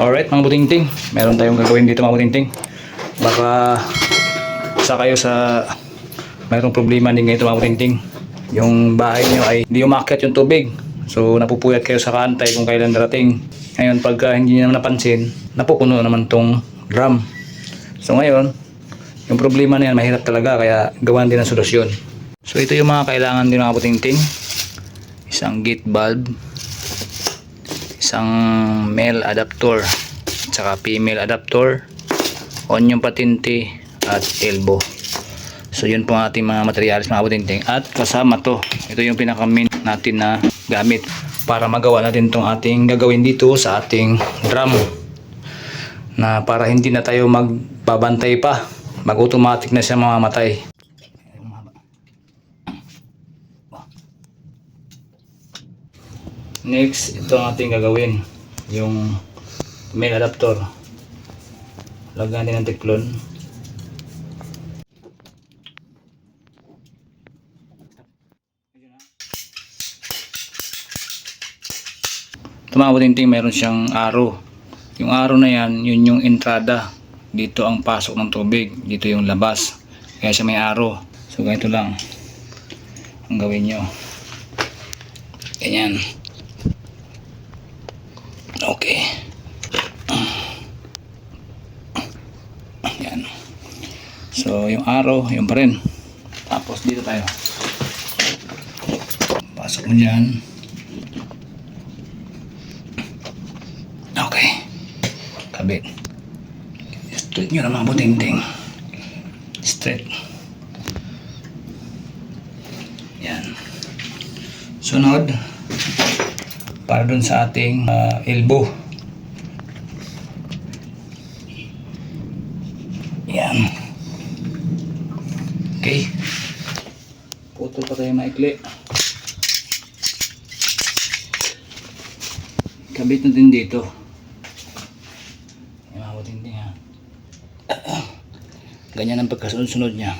Alright mga butingting, meron tayong gagawin dito mga butingting. Baka sa kayo sa mayroong problema din ganito mga butingting. Yung bahay niyo ay hindi umakyat yung tubig. So napupuyat kayo sa kantay kung kailan darating. Ngayon pagka hindi niyo napansin, napupuno naman tong drum. So ngayon, yung problema na yan mahirap talaga kaya gawan din ng solusyon. So ito yung mga kailangan din mga butingting. Isang gate bulb, isang male adapter tsaka female adapter onion patinti at elbow. So yun po ang ating mga materials mga butinting at kasama to ito yung pinaka main natin na gamit para magawa natin tong ating gagawin dito sa ating drum na para hindi na tayo magbabantay pa. Mag automatic na siya mamamatay Next, ito ang ating gagawin. Yung main adapter. Lagyan din ng teklon. Ito mga butinting, meron siyang arrow. Yung arrow na yan, yun yung entrada. Dito ang pasok ng tubig. Dito yung labas. Kaya siya may arrow. So ganito lang ang gawin nyo. Ganyan. Okay. Yan. So, yung arrow, yung pa rin. Tapos, dito tayo. Pasok mo dyan. Okay. Kabit. Straight nyo naman buting-ting. Straight. Yan. Sunod para dun sa ating ah, elbow. Yan. Okay. Putol pa tayo maikli. Kabit natin dito. Yan mga matindi ha. Ganyan ang pagkasunod-sunod niya.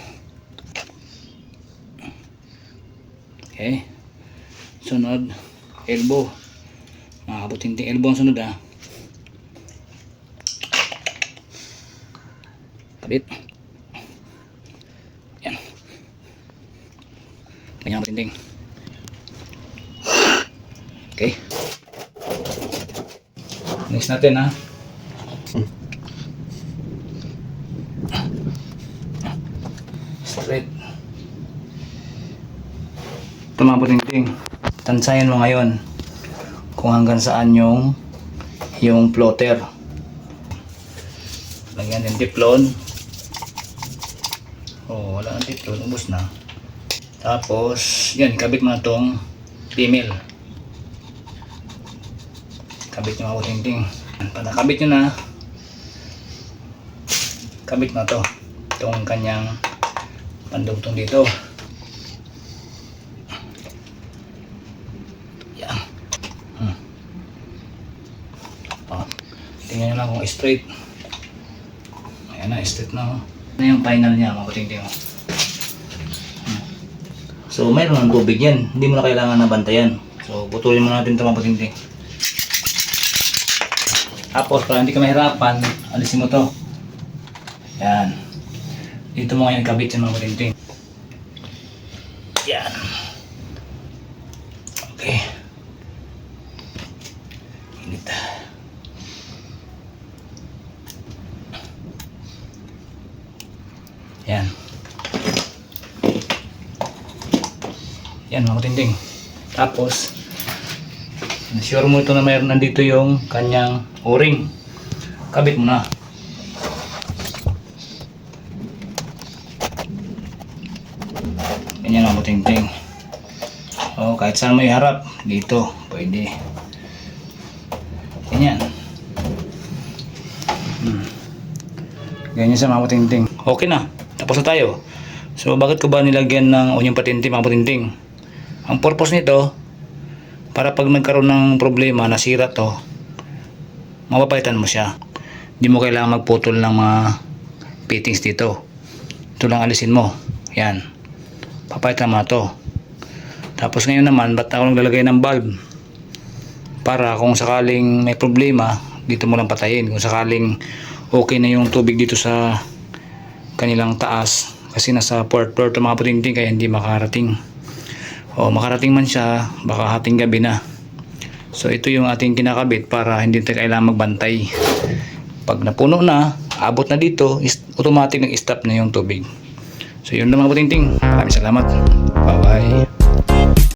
Okay. Sunod. Elbow. Mga kabutinding elbow ang sunod ha. Kabit. Yan. Ganyan ang kabutinding. Okay. Next natin ha. Straight. Ito mga putingting. Tansayan mo ngayon kung hanggang saan yung yung floater. Lagyan din tiplon. Oh, wala ang tiplon. Ubus na. Tapos, yan, kabit mo na tong female. Kabit nyo mga putingting. Pag nakabit nyo na, kabit na to. Itong kanyang pandugtong dito. Yan. Hmm. Oh. Tingnan nyo lang kung straight. Ayan na, straight na. Oh. Ano yung final niya, mga kuting-ting. oh. So, mayroon ng tubig yan. Hindi mo na kailangan na bantayan. So, putulin mo natin ito mga kuting-ting. Tapos, para hindi ka mahirapan, alisin mo to. Yan. Dito mo ngayon kabit yung mga kuting-ting. Yan. Okay. Init. Yan. Yan mga katinding. Tapos, sure mo ito na mayroon nandito yung kanyang o-ring. Kabit mo na. Ganyan mga katinding. O, kahit saan mo iharap, dito, pwede. Ganyan. Hmm. Ganyan sa mga patinting. Okay na. Tapos na tayo. So, bakit ko ba nilagyan ng onyong patinting, mga patinting? Ang purpose nito, para pag nagkaroon ng problema, nasira to, mapapalitan mo siya. Hindi mo kailangan magputol ng mga fittings dito. Ito lang alisin mo. Yan. Papalitan mo na to. Tapos ngayon naman, ba't ako naglalagay ng bulb? Para kung sakaling may problema, dito mo lang patayin kung sakaling okay na yung tubig dito sa kanilang taas kasi nasa fourth floor to mga putinting kaya hindi makarating. O makarating man siya baka hating gabi na. So ito yung ating kinakabit para hindi tayo kailangan magbantay. Pag napuno na abot na dito automatic nag-stop na yung tubig. So yun lang mga putinting maraming salamat. Bye bye